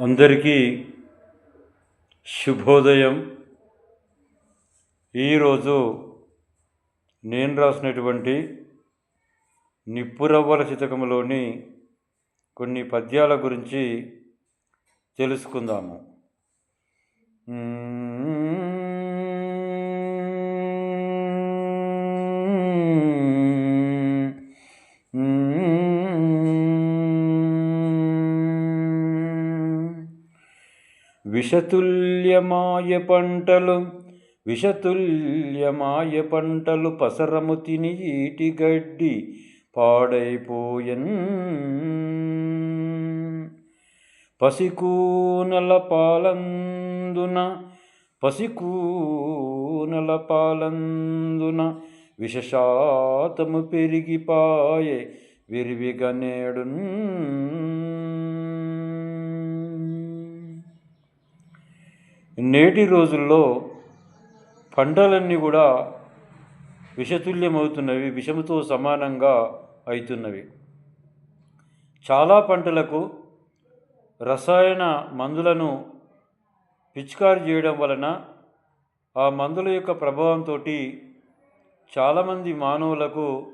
అందరికీ శుభోదయం. ఈరోజు నేను రాసినటువంటి నిప్పురవ్వల శతకంలోని కొన్ని పద్యాల గురించి తెలుసుకుందాము. విషతుల్యమాయ పంటలు విషతుల్యమాయ పంటలు పసరము తిని ఈటి గడ్డి పాడైపోయన్. పసికూనల పాలందున పసికూనల పాలందున విషశాతము పెరిగిపాయే విరివిగా నేటి రోజుల్లో పంటలన్నీ కూడా విషతుల్యమవుతున్నవి విషముతో సమానంగా అవుతున్నవి చాలా పంటలకు రసాయన మందులను పిచికారి చేయడం వలన ఆ మందుల యొక్క ప్రభావంతో చాలామంది మానవులకు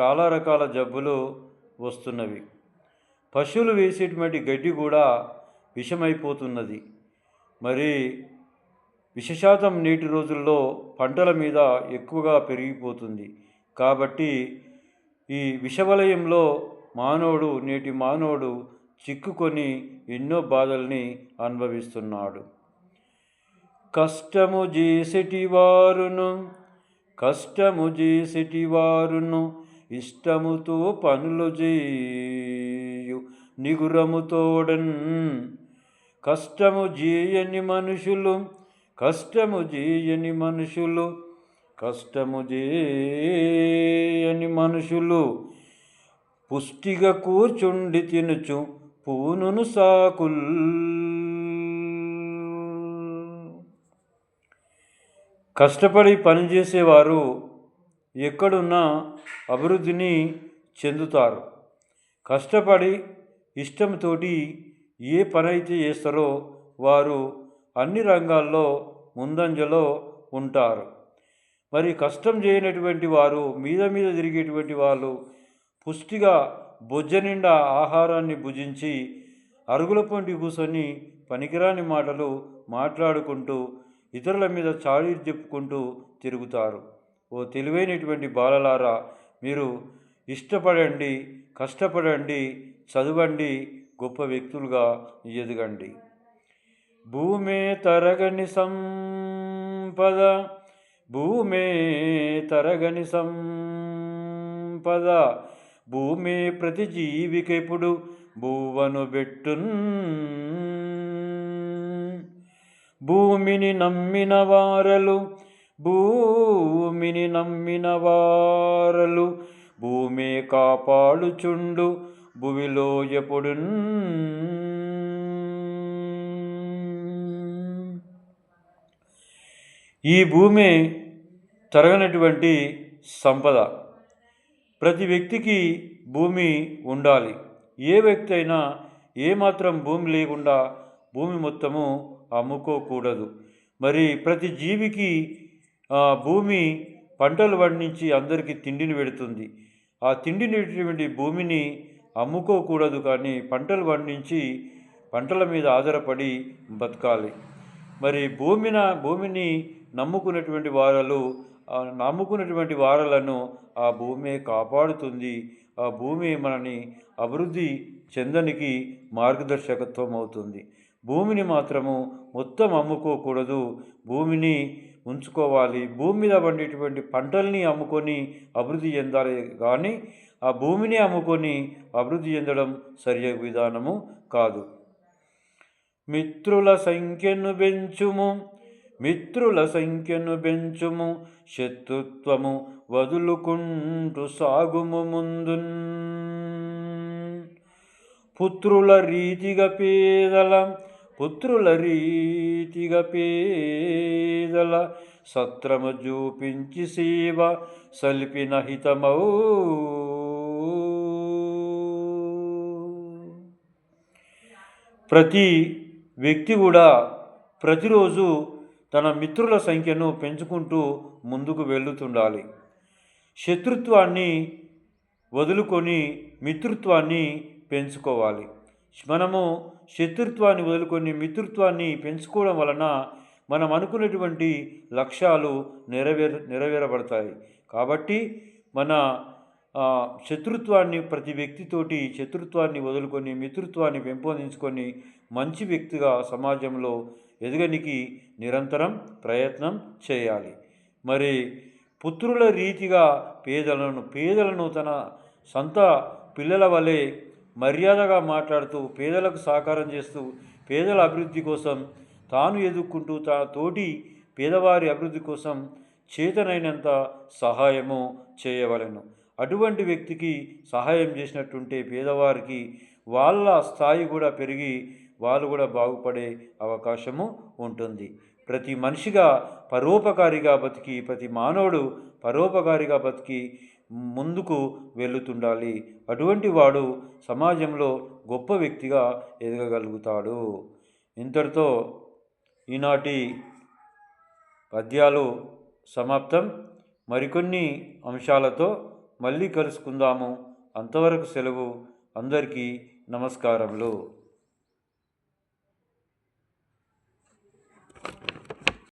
చాలా రకాల జబ్బులు వస్తున్నవి. పశువులు వేసేటువంటి గడ్డి కూడా విషమైపోతున్నది. మరి విషశాతం నేటి రోజుల్లో పంటల మీద ఎక్కువగా పెరిగిపోతుంది. కాబట్టి ఈ విషవలయంలో మానవుడు నేటి మానవుడు చిక్కుకొని ఎన్నో బాధల్ని అనుభవిస్తున్నాడు. కష్టము చేసేటి వారును కష్టము చేసేటి వారును ఇష్టముతో పనులు చేయు నిగురముతోడన్ కష్టము జీయని మనుషులు కష్టము జీయని మనుషులు కష్టము జీయని మనుషులు. పుష్టిగా కూర్చుండి తినుచు పూనును సాకుల్. కష్టపడి పనిచేసేవారు ఎక్కడున్నా అభివృద్ధిని చెందుతారు. కష్టపడి ఇష్టంతోటి ఏ పని అయితే చేస్తారో వారు అన్ని రంగాల్లో ముందంజలో ఉంటారు. మరి కష్టం చేయనటువంటి వారు మీద మీద తిరిగేటువంటి వాళ్ళు పుష్టిగా బొజ్జ నిండా ఆహారాన్ని భుజించి అరుగుల పొంటి కూర్చొని పనికిరాని మాటలు మాట్లాడుకుంటూ ఇతరుల మీద చాడీ చెప్పుకుంటూ తిరుగుతారు. ఓ తెలివైనటువంటి బాలలారా మీరు ఇష్టపడండి కష్టపడండి చదవండి గొప్ప వ్యక్తులుగా ఎదగండి. భూమే తరగని సంపద భూమే తరగని సంపద భూమి ప్రతి జీవికెప్పుడు భూవను బెట్టున్. భూమిని నమ్మిన వారలు భూమిని నమ్మిన వారలు భూమి కాపాడుచుండు భువిలో ఎప్పుడు ఈ భూమి తరగనటువంటి సంపద. ప్రతి వ్యక్తికి భూమి ఉండాలి. ఏ వ్యక్తి అయినా ఏమాత్రం భూమి లేకుండా భూమి మొత్తము అమ్ముకోకూడదు. మరి ప్రతి జీవికి భూమి పంటలు పండించి అందరికీ తిండిని పెడుతుంది. ఆ తిండినటువంటి భూమిని అమ్ముకోకూడదు కానీ పంటలు పండించి పంటల మీద ఆధారపడి బతకాలి. మరి భూమిన భూమిని నమ్ముకున్నటువంటి వారలు నమ్ముకున్నటువంటి వారలను ఆ భూమి కాపాడుతుంది. ఆ భూమి మనని అభివృద్ధి చెందనికి మార్గదర్శకత్వం అవుతుంది. భూమిని మాత్రము మొత్తం అమ్ముకోకూడదు. భూమిని ఉంచుకోవాలి. భూమి మీద పండేటువంటి పంటల్ని అమ్ముకొని అభివృద్ధి చెందాలి. కానీ ఆ భూమిని అమ్ముకొని అభివృద్ధి చెందడం సరి విధానము కాదు. మిత్రుల సంఖ్యను పెంచుము మిత్రుల సంఖ్యను పెంచుము శత్రుత్వము వదులుకుంటూ సాగుము ముందున్. పుత్రుల రీతిగా పేదల పుత్రుల రీతిగా పేదల సత్రము చూపించి సేవ సల్పిన హితమౌ ప్రతి వ్యక్తి కూడా ప్రతిరోజు తన మిత్రుల సంఖ్యను పెంచుకుంటూ ముందుకు వెళుతుండాలి. శత్రుత్వాన్ని వదులుకొని మిత్రుత్వాన్ని పెంచుకోవాలి. మనము శత్రుత్వాన్ని వదులుకొని మిత్రుత్వాన్ని పెంచుకోవడం వలన మనం అనుకున్నటువంటి లక్ష్యాలు నెరవేర నెరవేరబడతాయి. కాబట్టి మన శత్రుత్వాన్ని ప్రతి వ్యక్తితోటి శత్రుత్వాన్ని వదులుకొని మిత్రుత్వాన్ని పెంపొందించుకొని మంచి వ్యక్తిగా సమాజంలో ఎదగనికి నిరంతరం ప్రయత్నం చేయాలి. మరి పుత్రుల రీతిగా పేదలను పేదలను తన సొంత పిల్లల వలె మర్యాదగా మాట్లాడుతూ పేదలకు సహకారం చేస్తూ పేదల అభివృద్ధి కోసం తాను ఎదుర్కొంటూ తన తోటి పేదవారి అభివృద్ధి కోసం చేతనైనంత సహాయము చేయవలెను. అటువంటి వ్యక్తికి సహాయం చేసినట్టుంటే పేదవారికి వాళ్ళ స్థాయి కూడా పెరిగి వాళ్ళు కూడా బాగుపడే అవకాశము ఉంటుంది. ప్రతి మనిషిగా పరోపకారిగా బతికి ప్రతి మానవుడు పరోపకారిగా బతికి ముందుకు వెళుతుండాలి అటువంటి వాడు సమాజంలో గొప్ప వ్యక్తిగా ఎదగగలుగుతాడు. ఇంతటితో ఈనాటి పద్యాలు సమాప్తం. మరికొన్ని అంశాలతో మళ్ళీ కలుసుకుందాము. అంతవరకు సెలవు. అందరికీ నమస్కారములు.